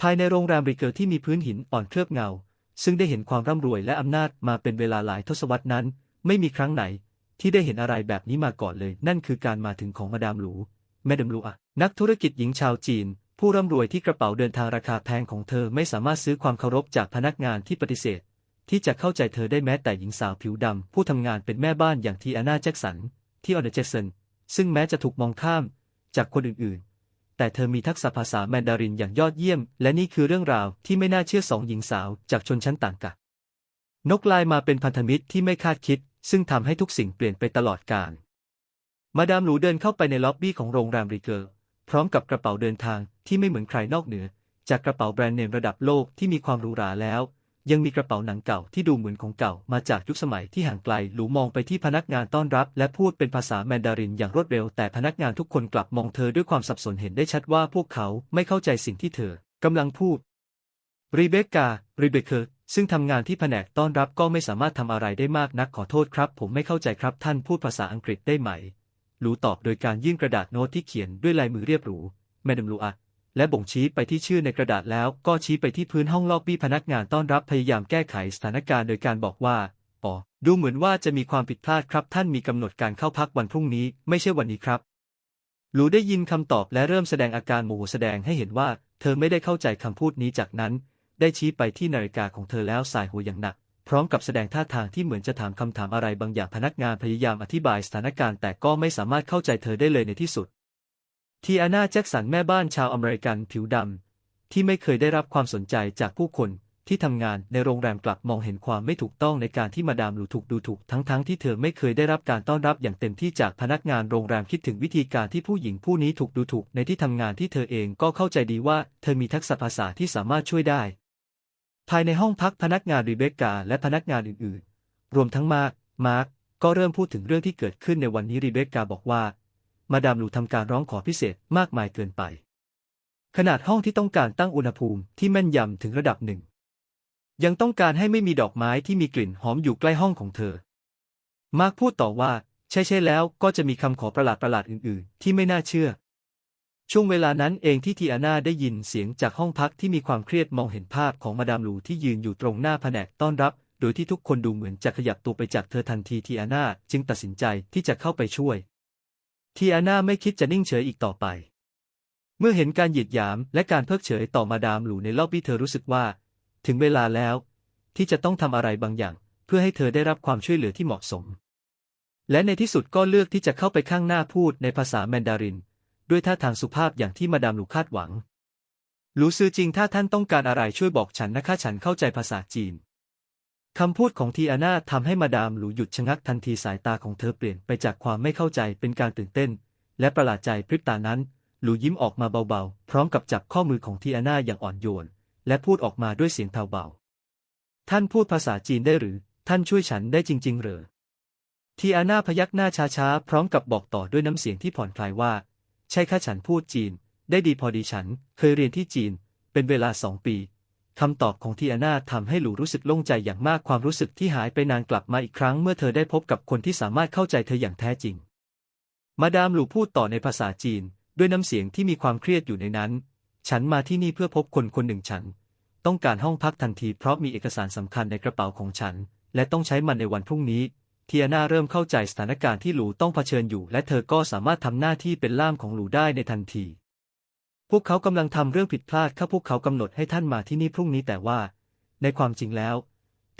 ภายในโรงแรมริเกอร์ที่มีพื้นหินอ่อนเคลือบเงา ซึ่งได้เห็นความร่ำรวยและอำนาจมาเป็นเวลาหลายทศวรรษนั้น ไม่มีครั้งไหน ที่ได้เห็นอะไรแบบนี้มาก่อนเลย นั่นคือการมาถึงของมาดามหลูแมดามลูอะนักธุรกิจหญิงชาวจีน ผู้ร่ำรวยที่กระเป๋าเดินทางราคาแพงของเธอไม่สามารถซื้อความเคารพจากพนักงานที่ปฏิเสธ ที่จะเข้าใจเธอได้แม้แต่หญิงสาวผิวดำผู้ทำงานเป็นแม่บ้านอย่างทีอาน่าแจ็คสัน ที่ออเดเจสันซึ่งแม้จะถูกมองข้ามจากคนอื่น แต่เธอมีทักษะภาษาแมนดารินอย่างยอดเยี่ยม และนี่คือเรื่องราวที่ไม่น่าเชื่อสองหญิงสาวจากชนชั้นต่างกันนกลายมาเป็นพันธมิตรที่ไม่คาดคิด ซึ่งทำให้ทุกสิ่งเปลี่ยนไปตลอดกาลมาดามหลูเดินเข้าไปในล็อบบี้ของโรงแรมริเกอร์พร้อมกับกระเป๋าเดินทางที่ไม่เหมือนใครนอกเหนือ จากกระเป๋าแบรนด์เนมระดับโลกที่มีความหรูหราแล้ว ยังมีกระเป๋าหนังเก่าที่ดูเหมือนของเก่ามาจากยุคสมัยที่ห่างไกล หลูมองไปที่พนักงานต้อนรับ และพูดเป็นภาษาแมนดารินอย่างรวดเร็ว แต่พนักงานทุกคนกลับมองเธอด้วยความสับสนเห็นได้ชัดว่าพวกเขาไม่เข้าใจสิ่งที่เธอกำลังพูดรีเบคการีเบคเกอร์ซึ่งทำงานที่แผนกต้อนรับก็ไม่สามารถทำอะไรได้มากนักขอโทษครับ ผมไม่เข้าใจครับท่านพูดภาษาอังกฤษได้ไหม หลูตอบโดยการยื่นกระดาษโน้ตที่เขียนด้วยลายมือเรียบหรูแมดามลูอะ และบ่งชี้ไปที่ชื่อในกระดาษแล้วก็ชี้ไปที่พื้นห้องล็อบบี้พนักงานต้อนรับพยายามแก้ไขสถานการณ์โดยการบอกว่าอ๋อดูเหมือนว่าจะมีความผิดพลาดครับ ท่านมีกำหนดการเข้าพักวันพรุ่งนี้ ไม่ใช่วันนี้ครับหลูได้ยินคำตอบและเริ่มแสดงอาการโมโหแสดงให้เห็นว่า เธอไม่ได้เข้าใจคำพูดนี้จากนั้น ได้ชี้ไปที่นาฬิกาของเธอแล้วสายหัวอย่างหนัก พร้อมกับแสดงท่าทางที่เหมือนจะถามคำถามอะไรบางอย่างพนักงานพยายามอธิบายสถานการณ์แต่ก็ไม่สามารถเข้าใจเธอได้เลยในที่สุด ทีอาน่าแจ็คสันแม่บ้านชาวอเมริกันผิวดำ ที่ไม่เคยได้รับความสนใจจากผู้คนที่ทำงานในโรงแรมกลับมองเห็นความไม่ถูกต้องในการที่มาดามหลูถูกดูถูกทั้งๆทที่เธอไม่เคยได้รับการต้อนรับอย่างเต็มที่จากพนักงานโรงแรมคิดถึงวิธีการที่ผู้หญิงผู้นี้ถูกดูถูกในที่ทำงานที่เธอเองก็เข้าใจดีว่าเธอมีทักษะภาษาที่สามารถช่วยได้ ภายในห้องพักพนักงานรีเบคกาและพนักงานอื่นๆ รวมทั้งมาร์คมาร์คก็เริ่มพูดถึงเรื่องที่เกิดขึ้นในวันนี้รีเบคกาบอกว่า มาดามลูทำการร้องขอพิเศษมากมายเกินไป ขนาดห้องที่ต้องการตั้งอุณหภูมิที่แม่นยำถึงระดับหนึ่ง ยังต้องการให้ไม่มีดอกไม้ที่มีกลิ่นหอมอยู่ใกล้ห้องของเธอ มาร์คพูดต่อว่า ใช่ใช่แล้วก็จะมีคำขอประหลาดประหลาดอื่น ๆ ที่ไม่น่าเชื่อ ช่วงเวลานั้นเองที่ทีอาน่าได้ยินเสียงจากห้องพักที่มีความเครียดมองเห็นภาพของมาดามลูที่ยืนอยู่ตรงหน้าแผนกต้อนรับโดยที่ทุกคนดูเหมือนจะขยับตัวไปจากเธอทันทีทีอาน่าจึงตัดสินใจที่จะเข้าไปช่วย ทีอาน่าไม่คิดจะนิ่งเฉยอีกต่อไป เมื่อเห็นการหยีดหยามและการเพิกเฉยต่อมาดามหลูในรอบบี้เธอรู้สึกว่า ถึงเวลาแล้ว ที่จะต้องทำอะไรบางอย่าง เพื่อให้เธอได้รับความช่วยเหลือที่เหมาะสม และในที่สุดก็เลือกที่จะเข้าไปข้างหน้าพูดในภาษาแมนดาริน ด้วยท่าทางสุภาพอย่างที่มาดามหลูคาดหวังหลูซือจริงถ้าท่านต้องการอะไรช่วยบอกฉันนะคะฉันเข้าใจภาษาจีน คำพูดของทีอาน่าทำให้มาดามหลูหยุดชะงักทันทีสายตาของเธอเปลี่ยนไปจากความไม่เข้าใจเป็นการตื่นเต้น และประหลาดใจพริบตานั้น หลูยิ้มออกมาเบาๆ พร้อมกับจับข้อมือของทีอาน่าอย่างอ่อนโยน และพูดออกมาด้วยเสียงเบา ท่านพูดภาษาจีนได้หรือ ท่านช่วยฉันได้จริงๆเหรอทีอาน่าพยักหน้าช้าๆ พร้อมกับบอกต่อด้วยน้ำเสียงที่ผ่อนคลายว่า ใช่ข้าฉันพูดจีน ได้ดีพอดีฉัน เคยเรียนที่จีน เป็นเวลาสองปี คำตอบของทีอาน่าทำให้หลูรู้สึกโล่งใจอย่างมากความรู้สึกที่หายไปนานกลับมาอีกครั้งเมื่อเธอได้พบกับคนที่สามารถเข้าใจเธออย่างแท้จริง มาดามหลูพูดต่อในภาษาจีน ด้วยน้ำเสียงที่มีความเครียดอยู่ในนั้น ฉันมาที่นี่เพื่อพบคนคนหนึ่งฉัน ต้องการห้องพักทันทีเพราะมีเอกสารสำคัญในกระเป๋าของฉัน และต้องใช้มันในวันพรุ่งนี้ทีอนาเริ่มเข้าใจสถานการณ์ที่หลูต้องเผชิญอยู่ และเธอก็สามารถทำหน้าที่เป็นล่ามของหลูได้ในทันที พวกเขากำลังทำเรื่องผิดพลาดข้าพวกเขากำหนดให้ท่านมาที่นี่พรุ่งนี้แต่ว่า ในความจริงแล้ว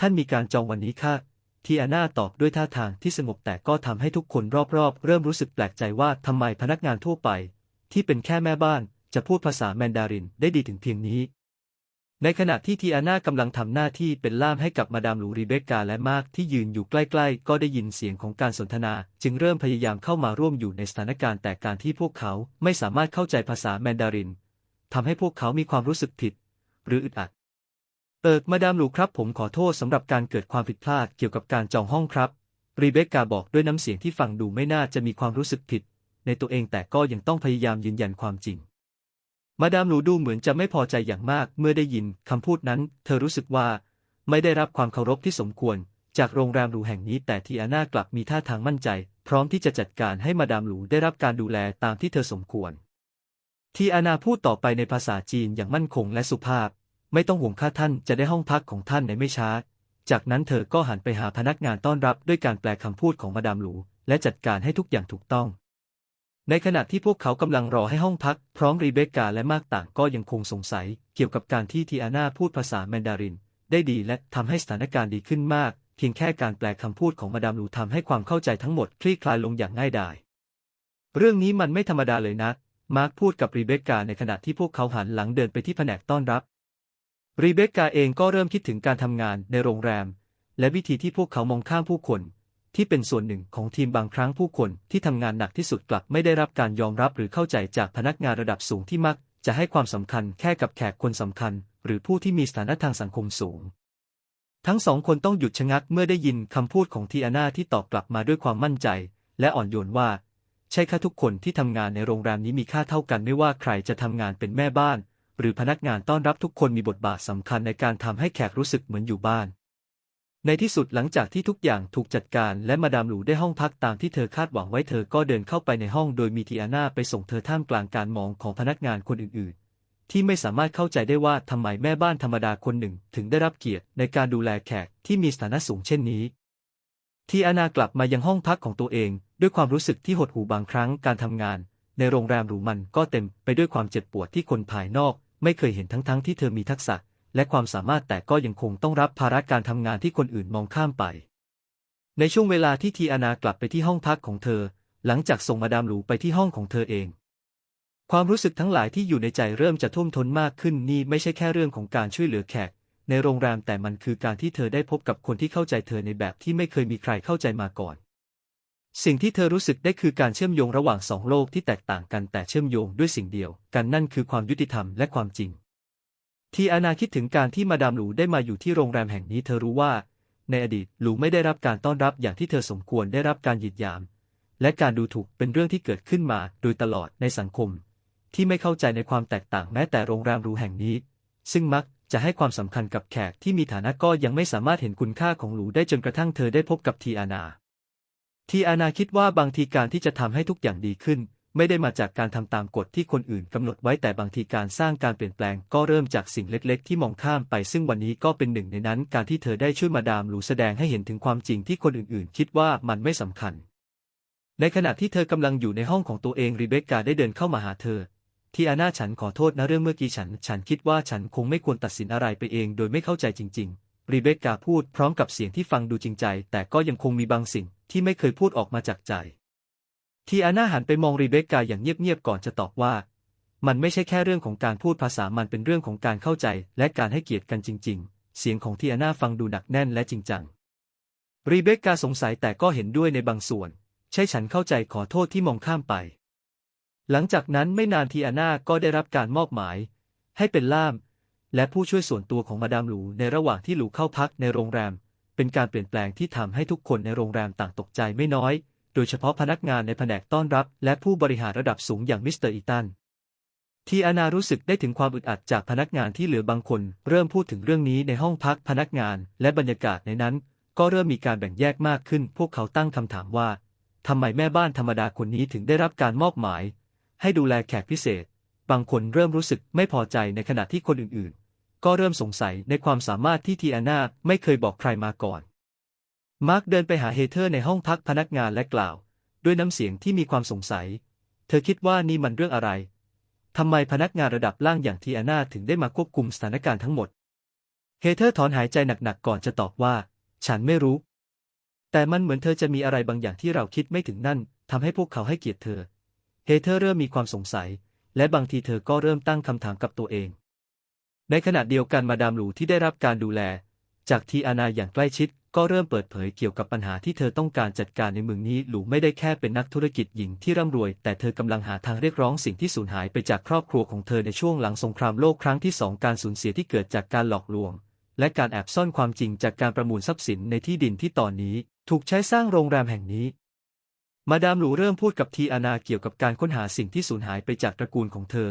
ท่านมีการจองวันนี้ค่ะทีอาน่าตอบด้วยท่าทางที่สงบแต่ก็ทำให้ทุกคนรอบๆ เริ่มรู้สึกแปลกใจว่าทำไมพนักงานทั่วไป ที่เป็นแค่แม่บ้านจะพูดภาษาแมนดารินได้ดีถึงเพียงนี้ ในขณะที่ทีอาน่ากำลังทำหน้าที่เป็นล่ามให้กับมาดามหลูรีเบคกาและมาร์กที่ยืนอยู่ใกล้ๆ ก็ได้ยินเสียงของการสนทนา จึงเริ่มพยายามเข้ามาร่วมอยู่ในสถานการณ์แต่การที่พวกเขาไม่สามารถเข้าใจภาษาแมนดารินทำให้พวกเขามีความรู้สึกผิด หรืออึดอัด เอิกมาดามหลูครับผมขอโทษสำหรับการเกิดความผิดพลาดเกี่ยวกับการจองห้องครับรีเบคกาบอกด้วยน้ำเสียงที่ฟังดูไม่น่าจะมีความรู้สึกผิด ในตัวเองแต่ก็ยังต้องพยายามยืนยันความจริง มาดามหลูดูเหมือนจะไม่พอใจอย่างมากเมื่อได้ยินคำพูดนั้น เธอรู้สึกว่า ไม่ได้รับความเคารพที่สมควร จากโรงแรมหรูแห่งนี้แต่ทีอาน่ากลับมีท่าทางมั่นใจ พร้อมที่จะจัดการให้มาดามหลูได้รับการดูแลตามที่เธอสมควร ทีอานาพูดต่อไปในภาษาจีนอย่างมั่นคงและสุภาพ ไม่ต้องห่วงข้าท่านจะได้ห้องพักของท่านในไม่ช้า จากนั้นเธอก็หันไปหาพนักงานต้อนรับด้วยการแปลคำพูดของมาดามหลูและจัดการให้ทุกอย่างถูกต้อง ในขณะที่พวกเขากำลังรอให้ห้องพัก พร้อมรีเบคกาและมากต่างก็ยังคงสงสัย เกี่ยวกับการที่ทีอานาพูดภาษาแมนดาริน ได้ดีและทำให้สถานการณ์ดีขึ้นมาก เพียงแค่การแปลคำพูดของมาดามลูทำให้ความเข้าใจทั้งหมดคลี่คลายลงอย่างง่ายดาย เรื่องนี้มันไม่ธรรมดาเลยนะ มาร์คพูดกับรีเบคกาในขณะที่พวกเขาหันหลังเดินไปที่แผนกต้อนรับ รีเบคกาเองก็เริ่มคิดถึงการทำงานในโรงแรม และวิธีที่พวกเขามองข้ามผู้คน ที่เป็นส่วนหนึ่งของทีมบางครั้งผู้คนที่ทำงานหนักที่สุดกลับไม่ได้รับการยอมรับหรือเข้าใจจากพนักงานระดับสูงที่มัก จะให้ความสำคัญแค่กับแขกคนสำคัญ หรือผู้ที่มีสถานะทางสังคมสูง ทั้งสองคนต้องหยุดชะงักเมื่อได้ยินคำพูดของทีอาน่าที่ตอบกลับมาด้วยความมั่นใจ และอ่อนโยนว่า ใช่ค่ะทุกคนที่ทำงานในโรงแรมนี้มีค่าเท่ากันไม่ว่าใครจะทำงานเป็นแม่บ้าน หรือพนักงานต้อนรับทุกคนมีบทบาทสำคัญในการทำให้แขกรู้สึกเหมือนอยู่บ้าน ในที่สุดหลังจากที่ทุกอย่างถูกจัดการและมาดามหลูได้ห้องพักตามที่เธอคาดหวังไว้เธอก็เดินเข้าไปในห้องโดยมีทีอาน่าไปส่งเธอท่ามกลางการมองของพนักงานคนอื่นๆ ที่ไม่สามารถเข้าใจได้ว่าทำไมแม่บ้านธรรมดาคนหนึ่งถึงได้รับเกียรติในการดูแลแขกที่มีสถานะสูงเช่นนี้ ทีอาน่ากลับมายังห้องพักของตัวเอง ด้วยความรู้สึกที่หดหู่บางครั้งการทำงาน ในโรงแรมหรูมันก็เต็มไปด้วยความเจ็บปวดที่คนภายนอก ไม่เคยเห็นทั้งๆที่เธอมีทักษะ และความสามารถแต่ก็ยังคงต้องรับภาระการทำงานที่คนอื่นมองข้ามไป ในช่วงเวลาที่ทีอานากลับไปที่ห้องพักของเธอ หลังจากส่งมาดามหลูไปที่ห้องของเธอเอง ความรู้สึกทั้งหลายที่อยู่ในใจเริ่มจะท่วมท้นมากขึ้นนี่ไม่ใช่แค่เรื่องของการช่วยเหลือแขก ในโรงแรมแต่มันคือการที่เธอได้พบกับคนที่เข้าใจเธอในแบบที่ไม่เคยมีใครเข้าใจมาก่อนสิ่งที่เธอรู้สึกได้คือการเชื่อมโยงระหว่างสองโลกที่แตกต่างกันแต่เชื่อมโยงด้วยสิ่งเดียวกันนั่นคือความยุติธรรมและความจริง ทีอานาคิดถึงการที่มาดามหลูได้มาอยู่ที่โรงแรมแห่งนี้เธอรู้ว่า ในอดีตหลูไม่ได้รับการต้อนรับอย่างที่เธอสมควรได้รับการหยิดหยาม และการดูถูกเป็นเรื่องที่เกิดขึ้นมาโดยตลอดในสังคม ที่ไม่เข้าใจในความแตกต่างแม้แต่โรงแรมหรูแห่งนี้ ซึ่งมักจะให้ความสำคัญกับแขกที่มีฐานะก็ยังไม่สามารถเห็นคุณค่าของหลูได้จนกระทั่งเธอได้พบกับทีอานา ทีอานาคิดว่าบางทีการที่จะทำให้ทุกอย่างดีขึ้น ไม่ได้มาจากการทำตามกฎที่คนอื่นกำหนดไว้แต่บางทีการสร้างการเปลี่ยนแปลงก็เริ่มจากสิ่งเล็กๆ ที่มองข้ามไปซึ่งวันนี้ก็เป็นหนึ่งในนั้น การที่เธอได้ช่วยมาดามหลูแสดงให้เห็นถึงความจริงที่คนอื่นๆ คิดว่ามันไม่สำคัญ ในขณะที่เธอกำลังอยู่ในห้องของตัวเองรีเบคกาได้เดินเข้ามาหาเธอ ที่อาน่าฉันขอโทษนะเรื่องเมื่อกี้ฉัน ฉันคิดว่าฉันคงไม่ควรตัดสินอะไรไปเองโดยไม่เข้าใจจริง ๆ รีเบคกาพูดพร้อมกับเสียงที่ฟังดูจริงใจ แต่ก็ยังคงมีบางสิ่งที่ไม่เคยพูดออกมาจากใจ ทีอาน่าหันไปมองรีเบคกาอย่างเงียบๆก่อนจะตอบว่า มันไม่ใช่แค่เรื่องของการพูดภาษามันเป็นเรื่องของการเข้าใจและการให้เกียรติกันจริง ๆ เสียงของทีอาน่าฟังดูหนักแน่นและจริงจังรีเบคกาสงสัยแต่ก็เห็นด้วยในบางส่วน ใช่ฉันเข้าใจขอโทษที่มองข้ามไป หลังจากนั้นไม่นานทีอาน่าก็ได้รับการมอบหมาย ให้เป็นล่าม และผู้ช่วยส่วนตัวของมาดามหลูในระหว่างที่หลูเข้าพักในโรงแรม เป็นการเปลี่ยนแปลงที่ทำให้ทุกคนในโรงแรมต่างตกใจไม่น้อย โดยเฉพาะพนักงานในแผนกต้อนรับ และผู้บริหารระดับสูงอย่างมิสเตอร์อีตัน ทีอานารู้สึกได้ถึงความอึดอัดจากพนักงานที่เหลือบางคน เริ่มพูดถึงเรื่องนี้ในห้องพักพนักงานและบรรยากาศในนั้น ก็เริ่มมีการแบ่งแยกมากขึ้น พวกเขาตั้งคำถามว่าทำไมแม่บ้านธรรมดาคนนี้ถึงได้รับการมอบหมาย ให้ดูแลแขกพิเศษ บางคนเริ่มรู้สึกไม่พอใจในขณะที่คนอื่นๆ ก็เริ่มสงสัยในความสามารถที่ทีอานาไม่เคยบอกใครมาก่อน มาร์คเดินไปหาเฮเธอร์ในห้องพักพนักงานและกล่าว ด้วยน้ำเสียงที่มีความสงสัย เธอคิดว่านี่มันเรื่องอะไรทำไมพนักงานระดับล่างอย่างทีอานาถึงได้มาควบคุมสถานการณ์ทั้งหมด เฮเธอร์ถอนหายใจหนักๆก่อนจะตอบว่า ฉันไม่รู้ แต่มันเหมือนเธอจะมีอะไรบางอย่างที่เราคิดไม่ถึงนั่นทำให้พวกเขาให้เกียรติเธอ เฮเธอร์เริ่มมีความสงสัย และบางทีเธอก็เริ่มตั้งคำถามกับตัวเอง ในขณะเดียวกันมาดามหลูที่ได้รับการดูแล จากทีอานาอย่างใกล้ชิด ก็เริ่มเปิดเผยเกี่ยวกับปัญหาที่เธอต้องการจัดการในเมืองนี้หลูไม่ได้แค่เป็นนักธุรกิจหญิงที่ร่ำรวย แต่เธอกำลังหาทางเรียกร้องสิ่งที่สูญหายไปจากครอบครัวของเธอในช่วงหลังสงครามโลกครั้งที่สองการสูญเสียที่เกิดจากการหลอกลวง และการแอบซ่อนความจริงจากการประมูลทรัพย์สินในที่ดินที่ตอนนี้ ถูกใช้สร้างโรงแรมแห่งนี้มาดามหลูเริ่มพูดกับทีอานาเกี่ยวกับการค้นหาสิ่งที่สูญหายไปจากตระกูลของเธอ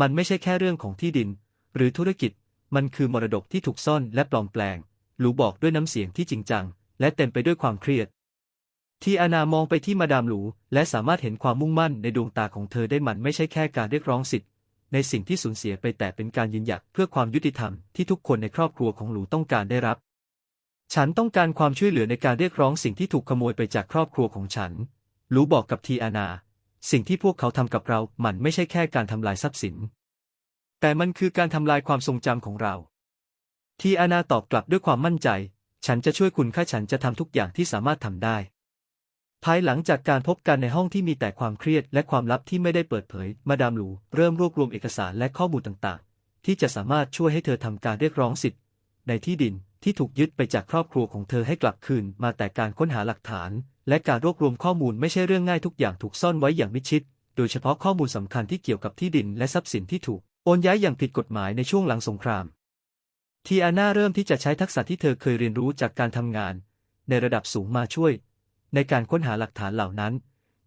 มันไม่ใช่แค่เรื่องของที่ดิน หรือธุรกิจ มันคือมรดกที่ถูกซ่อนและปลอมแปลง หลูบอกด้วยน้ำเสียงที่จริงจัง และเต็มไปด้วยความเครียด ทีอานามองไปที่มาดามหลูและสามารถเห็นความมุ่งมั่นในดวงตาของเธอได้มันไม่ใช่แค่การเรียกร้องสิทธิ์ในสิ่งที่สูญเสียไปแต่เป็นการยืนหยัดเพื่อความยุติธรรมที่ทุกคนในครอบครัวของหลูต้องการได้รับ ฉันต้องการความช่วยเหลือในการเรียกร้องสิ่งที่ถูกขโมยไปจากครอบครัวของฉัน หลูบอกกับทีอานา สิ่งที่พวกเขาทำกับเรา มันไม่ใช่แค่การทำลายทรัพย์สิน แต่มันคือการทำลายความทรงจำของเรา ทีอานาตอบกลับด้วยความมั่นใจ ฉันจะช่วยคุณค่าฉันจะทำทุกอย่างที่สามารถทำได้ ภายหลังจากการพบกันในห้องที่มีแต่ความเครียดและความลับที่ไม่ได้เปิดเผย มาดามหลูเริ่มรวบรวมเอกสารและข้อมูลต่างๆ ที่จะสามารถช่วยให้เธอทำการเรียกร้องสิทธิ์ ในที่ดินที่ถูกยึดไปจากครอบครัวของเธอให้กลับคืน มาแต่การค้นหาหลักฐาน และการรวบรวมข้อมูลไม่ใช่เรื่องง่ายทุกอย่างถูกซ่อนไว้อย่างมิดชิด โดยเฉพาะข้อมูลสำคัญที่เกี่ยวกับที่ดินและทรัพย์สินที่ถูกโอนย้ายอย่างผิดกฎหมายในช่วงหลังสงคราม ทีอาน่าเริ่มที่จะใช้ทักษะที่เธอเคยเรียนรู้จากการทำงาน ในระดับสูงมาช่วย ในการค้นหาหลักฐานเหล่านั้น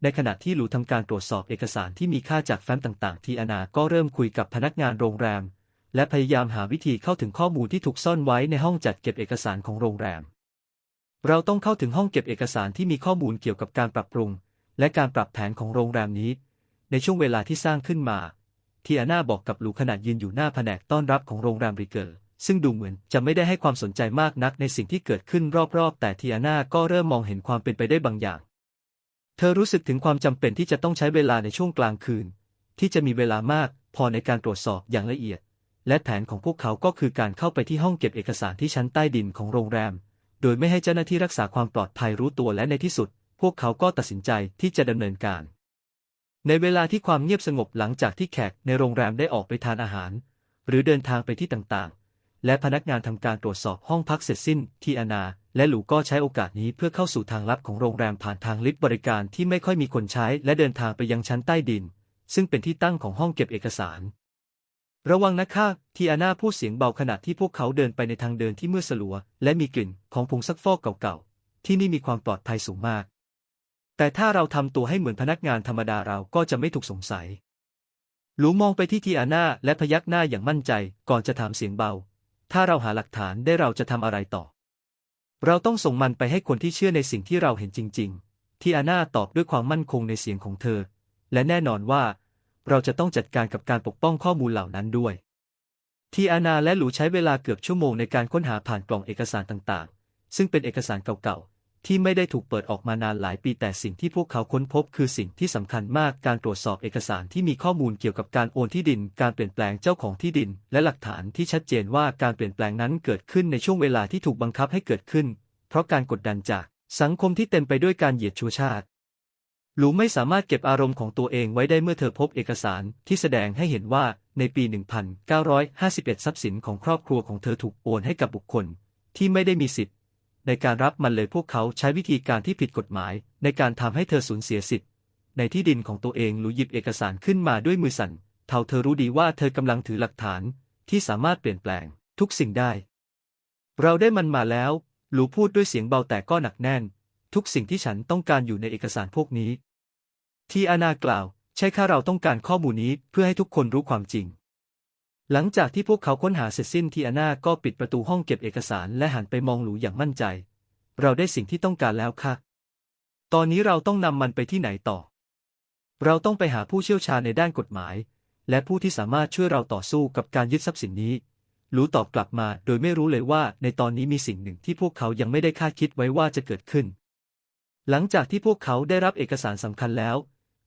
ในขณะที่หลูทำการตรวจสอบเอกสารที่มีค่าจากแฟ้มต่าง ๆ ทีอานาก็เริ่มคุยกับพนักงานโรงแรม และพยายามหาวิธีเข้าถึงข้อมูลที่ถูกซ่อนไว้ในห้องจัดเก็บเอกสารของโรงแรม เราต้องเข้าถึงห้องเก็บเอกสารที่มีข้อมูลเกี่ยวกับการปรับปรุง และการปรับแผนของโรงแรมนี้ ในช่วงเวลาที่สร้างขึ้นมาทีอาน่าบอกกับหลูขณะยืนอยู่หน้าแผนกต้อนรับของโรงแรมริเกอร์ ซึ่งดูเหมือนจะไม่ได้ให้ความสนใจมากนักในสิ่งที่เกิดขึ้นรอบๆ แต่ทีอาน่าก็เริ่มมองเห็นความเป็นไปได้บางอย่าง เธอรู้สึกถึงความจำเป็นที่จะต้องใช้เวลาในช่วงกลางคืน ที่จะมีเวลามากพอในการตรวจสอบอย่างละเอียด และแผนของพวกเขาก็คือการเข้าไปที่ห้องเก็บเอกสารที่ชั้นใต้ดินของโรงแรม โดยไม่ให้เจ้าหน้าที่รักษาความปลอดภัยรู้ตัวและในที่สุด พวกเขาก็ตัดสินใจที่จะดำเนินการ ในเวลาที่ความเงียบสงบหลังจากที่แขกในโรงแรมได้ออกไปทานอาหาร หรือเดินทางไปที่ต่างๆ และพนักงานทำการตรวจสอบห้องพักเสร็จสิ้น ทีอานา และหลูก็ใช้โอกาสนี้เพื่อเข้าสู่ทางลับของโรงแรมผ่านทางลิฟต์บริการที่ไม่ค่อยมีคนใช้และเดินทางไปยังชั้นใต้ดิน ซึ่งเป็นที่ตั้งของห้องเก็บเอกสาร ระวังนะคะทีอานาพูดเสียงเบาขณะที่พวกเขาเดินไปในทางเดินที่มืดสลัว และมีกลิ่นของผงซักฟอกเก่าๆที่นี่มีความปลอดภัยสูงมาก แต่ถ้าเราทำตัวให้เหมือนพนักงานธรรมดาเราก็จะไม่ถูกสงสัยหลูมองไปที่ทีอาน่าและพยักหน้าอย่างมั่นใจก่อนจะถามเสียงเบา ถ้าเราหาหลักฐานได้เราจะทำอะไรต่อ เราต้องส่งมันไปให้คนที่เชื่อในสิ่งที่เราเห็นจริง ๆ ทีอาน่าตอบด้วยความมั่นคงในเสียงของเธอ และแน่นอนว่า เราจะต้องจัดการกับการปกป้องข้อมูลเหล่านั้นด้วย ทีอานาและหลูใช้เวลาเกือบชั่วโมงในการค้นหาผ่านกล่องเอกสารต่างๆ ซึ่งเป็นเอกสารเก่าๆ ที่ไม่ได้ถูกเปิดออกมานานหลายปีแต่สิ่งที่พวกเขาค้นพบคือสิ่งที่สำคัญมากการตรวจสอบเอกสารที่มีข้อมูลเกี่ยวกับการโอนที่ดิน การเปลี่ยนแปลงเจ้าของที่ดิน และหลักฐานที่ชัดเจนว่าการเปลี่ยนแปลงนั้นเกิดขึ้นในช่วงเวลาที่ถูกบังคับให้เกิดขึ้น เพราะการกดดันจากสังคมที่เต็มไปด้วยการเหยียดชูชาติหลูไม่สามารถเก็บอารมณ์ของตัวเองไว้ได้เมื่อเธอพบเอกสารที่แสดงให้เห็นว่าในปี 1951 ทรัพย์สินของครอบครัวของเธอถูกโอนให้กับบุคคล ที่ไม่ได้มีสิทธิ์ ในการรับมันเลยพวกเขาใช้วิธีการที่ผิดกฎหมาย ในการทำให้เธอสูญเสียสิทธิ์ ในที่ดินของตัวเองหลูหยิบเอกสารขึ้นมาด้วยมือสั่นเท่าเธอรู้ดีว่าเธอกำลังถือหลักฐานที่สามารถเปลี่ยนแปลงทุกสิ่งได้ เราได้มันมาแล้วหลูพูดด้วยเสียงเบาแต่ก็หนักแน่น ทุกสิ่งที่ฉันต้องการอยู่ในเอกสารพวกนี้ ที่อานากล่าว ใช่ค่ะเราต้องการข้อมูลนี้เพื่อให้ทุกคนรู้ความจริง หลังจากที่พวกเขาค้นหาเสร็จสิ้นทีอาน่าก็ปิดประตูห้องเก็บเอกสารและหันไปมองหลูอย่างมั่นใจ เราได้สิ่งที่ต้องการแล้วค่ะ ตอนนี้เราต้องนำมันไปที่ไหนต่อ เราต้องไปหาผู้เชี่ยวชาญในด้านกฎหมาย และผู้ที่สามารถช่วยเราต่อสู้กับการยึดทรัพย์สินนี้หลูตอบกลับมาโดยไม่รู้เลยว่าในตอนนี้มีสิ่งหนึ่งที่พวกเขายังไม่ได้คาดคิดไว้ว่าจะเกิดขึ้น หลังจากที่พวกเขาได้รับเอกสารสำคัญแล้ว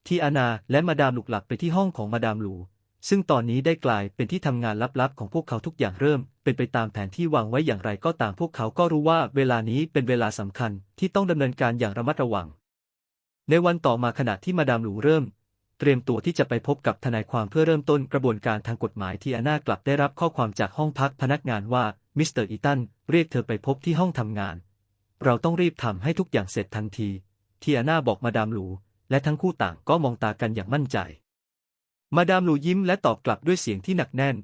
ที่อานาและมาดามหลุกหลักไปที่ห้องของมาดามหลู ซึ่งตอนนี้ได้กลายเป็นที่ทำงานลับๆ ของพวกเขาทุกอย่างเริ่ม เป็นไปตามแผนที่วางไว้อย่างไรก็ตามพวกเขาก็รู้ว่าเวลานี้เป็นเวลาสำคัญที่ต้องดำเนินการอย่างระมัดระวัง ในวันต่อมาขณะที่มาดามหลูเริ่ม เตรียมตัวที่จะไปพบกับทนายความเพื่อเริ่มต้นกระบวนการทางกฎหมายที่อาน่ากลับได้รับข้อความจากห้องพักพนักงานว่ามิสเตอร์อีตันเรียกเธอไปพบที่ห้องทำงาน เราต้องรีบทำให้ทุกอย่างเสร็จทันที ที่อาน่าบอกมาดามหลู และทั้งคู่ต่างก็มองตากันอย่างมั่นใจ มาดามหลูยิ้มและตอบกลับด้วยเสียงที่หนักแน่น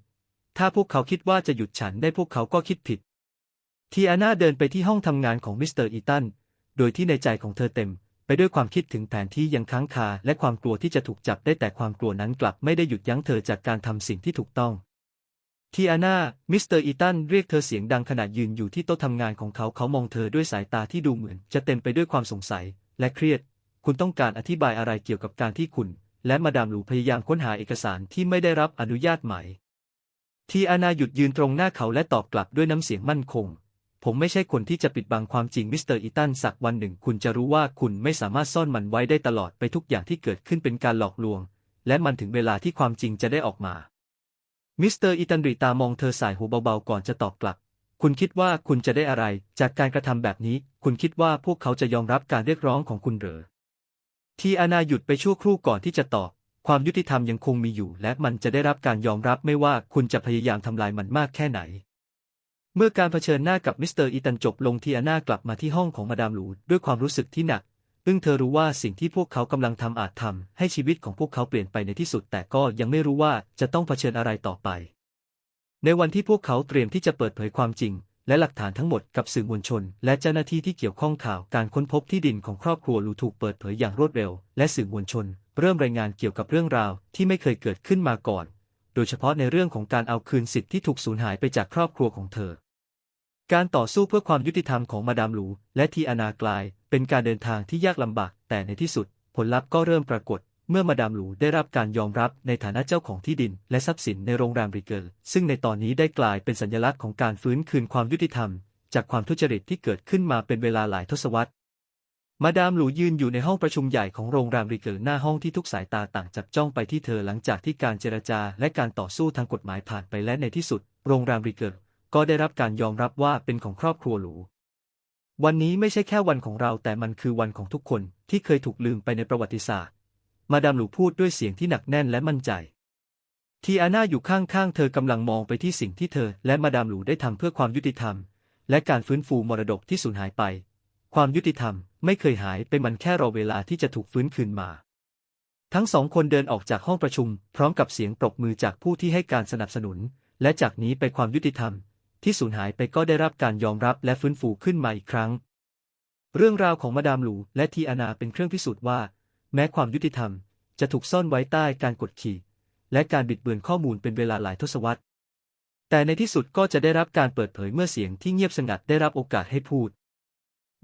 ถ้าพวกเขาคิดว่าจะหยุดฉันได้พวกเขาก็คิดผิด ทีอาน่าเดินไปที่ห้องทำงานของมิสเตอร์อีตัน โดยที่ในใจของเธอเต็ม ไปด้วยความคิดถึงแผนที่ยังค้างคาและความกลัวที่จะถูกจับได้แต่ความกลัวนั้นกลับไม่ได้หยุดยั้งเธอจากการทำสิ่งที่ถูกต้อง ทีอาน่า มิสเตอร์อีตันเรียกเธอเสียงดังขณะยืนอยู่ที่โต๊ะทำงานของเขาเขามองเธอด้วยสายตาที่ดูเหมือน จะเต็มไปด้วยความสงสัย และเครียด คุณต้องการอธิบายอะไรเกี่ยวกับการที่คุณ และมาดามหลูพยายามค้นหาเอกสารที่ไม่ได้รับอนุญาตใหม่ทีอานาหยุดยืนตรงหน้าเขาและตอบกลับด้วยน้ำเสียงมั่นคง ผมไม่ใช่คนที่จะปิดบังความจริงมิสเตอร์อีตันสักวันหนึ่งคุณจะรู้ว่าคุณไม่สามารถซ่อนมันไว้ได้ตลอดไปทุกอย่างที่เกิดขึ้นเป็นการหลอกลวง และมันถึงเวลาที่ความจริงจะได้ออกมา มิสเตอร์อีตันรีตามองเธอสายหูเบาๆก่อนจะตอบกลับคุณคิดว่าคุณจะได้อะไรจากการกระทำแบบนี้ คุณคิดว่าพวกเขาจะยอมรับการเรียกร้องของคุณหรือ ทีอานาหยุดไปชั่วครู่ก่อนที่จะตอบ ความยุติธรรมยังคงมีอยู่ และมันจะได้รับการยอมรับไม่ว่าคุณจะพยายามทำลายมันมากแค่ไหน เมื่อการเผชิญหน้ากับมิสเตอร์อีตันจบลงทีอาน่ากลับมาที่ห้องของมาดามหลูด้วยความรู้สึกที่หนักซึ่งเธอรู้ว่าสิ่งที่พวกเขากำลังทำอาจทำให้ชีวิตของพวกเขาเปลี่ยนไปในที่สุด แต่ก็ยังไม่รู้ว่าจะต้องเผชิญอะไรต่อไป ในวันที่พวกเขาเตรียมที่จะเปิดเผยความจริง และหลักฐานทั้งหมดกับสื่อมวลชน และเจ้าหน้าที่ที่เกี่ยวข้องข่าวการค้นพบที่ดินของครอบครัวลูถูกเปิดเผยอย่างรวดเร็ว และสื่อมวลชน เริ่มรายงานเกี่ยวกับเรื่องราวที่ไม่เคยเกิดขึ้นมาก่อน โดยเฉพาะในเรื่องของการเอาคืนสิทธิ์ที่ถูกสูญหายไปจากครอบครัวของเธอ การต่อสู้เพื่อความยุติธรรมของมาดามหลูและทีอานากลาย เป็นการเดินทางที่ยากลำบากแต่ในที่สุด ผลลัพธ์ก็เริ่มปรากฏ เมื่อมาดามหลูได้รับการยอมรับในฐานะเจ้าของที่ดิน และทรัพย์สินในโรงแรมริเกิลซึ่งในตอนนี้ได้กลายเป็นสัญลักษณ์ของการฟื้นคืนความยุติธรรม จากความทุจริตที่เกิดขึ้นมาเป็นเวลาหลายทศวรรษ มาดามหลูยืนอยู่ในห้องประชุมใหญ่ของโรงแรมริเกิลหน้าห้องที่ทุกสายตาต่างจับจ้องไปที่เธอหลังจากที่การเจรจาและการต่อสู้ทางกฎหมายผ่านไปและในที่สุด โรงแรมริเกิลก็ได้รับการยอมรับว่าเป็นของครอบครัวหลูวันนี้ไม่ใช่แค่วันของเราแต่มันคือวันของทุกคนที่เคยถูกลืมไปในประวัติศาสตร์ มาดามหลูพูดด้วยเสียงที่หนักแน่นและมั่นใจ ทีอาน่าอยู่ข้างๆ เธอกำลังมองไปที่สิ่งที่เธอ และมาดามหลูได้ทำเพื่อความยุติธรรม และการฟื้นฟูมรดกที่สูญหายไป ความยุติธรรมไม่เคยหายไปมันแค่รอเวลาที่จะถูกฟื้นคืนมา ทั้งสองคนเดินออกจากห้องประชุม พร้อมกับเสียงปรบมือจากผู้ที่ให้การสนับสนุน และจากนี้ไปความยุติธรรม ที่สูญหายไปก็ได้รับการยอมรับและฟื้นฟูขึ้นมาอีกครั้ง เรื่องราวของมาดามหลูและทีอานาเป็นเครื่องพิสูจน์ว่า แม้ความยุติธรรมจะถูกซ่อนไว้ใต้การกดขี่ และการบิดเบือนข้อมูลเป็นเวลาหลายทศวรรษ แต่ในที่สุดก็จะได้รับการเปิดเผยเมื่อเสียงที่เงียบสงัดได้รับโอกาสให้พูด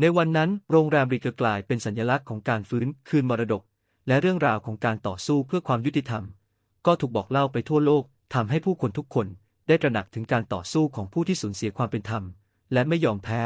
ในวันนั้นโรงแรมริเกอร์กลายเป็นสัญลักษณ์ของการฟื้นคืนมรดก และเรื่องราวของการต่อสู้เพื่อความยุติธรรม ก็ถูกบอกเล่าไปทั่วโลกทำให้ผู้คนทุกคนได้ตระหนักถึงการต่อสู้ของผู้ที่สูญเสียความเป็นธรรม และไม่ยอมแพ้